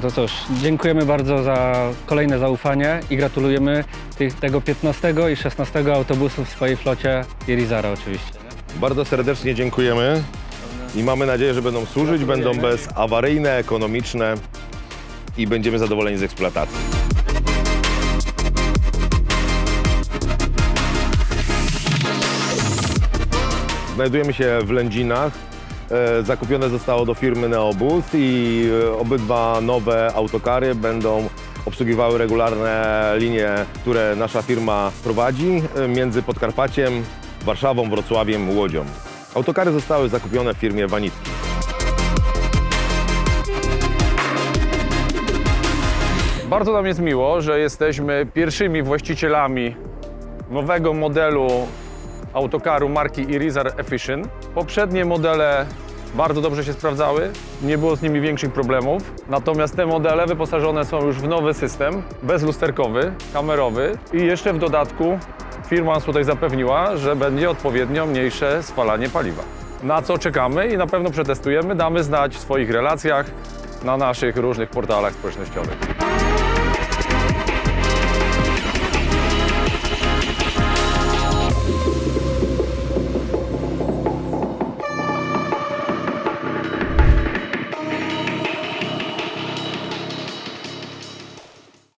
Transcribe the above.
cóż, dziękujemy bardzo za kolejne zaufanie i gratulujemy tych, tego 15 i 16 autobusu w swojej flocie Irizara oczywiście. Bardzo serdecznie dziękujemy i mamy nadzieję, że będą służyć, będą bezawaryjne, ekonomiczne i będziemy zadowoleni z eksploatacji. Znajdujemy się w Lędzinach. E, Zakupione zostało do firmy Neobus i e, obydwa nowe autokary będą obsługiwały regularne linie, które nasza firma prowadzi e, między Podkarpaciem, Warszawą, Wrocławiem, Łodzią. Autokary zostały zakupione w firmie Wanitki. Bardzo nam jest miło, że jesteśmy pierwszymi właścicielami nowego modelu autokaru marki Irizar Efficient. Poprzednie modele bardzo dobrze się sprawdzały, nie było z nimi większych problemów. Natomiast te modele wyposażone są już w nowy system, bezlusterkowy, kamerowy i jeszcze w dodatku firma nas tutaj zapewniła, że będzie odpowiednio mniejsze spalanie paliwa. Na co czekamy i na pewno przetestujemy, damy znać w swoich relacjach na naszych różnych portalach społecznościowych.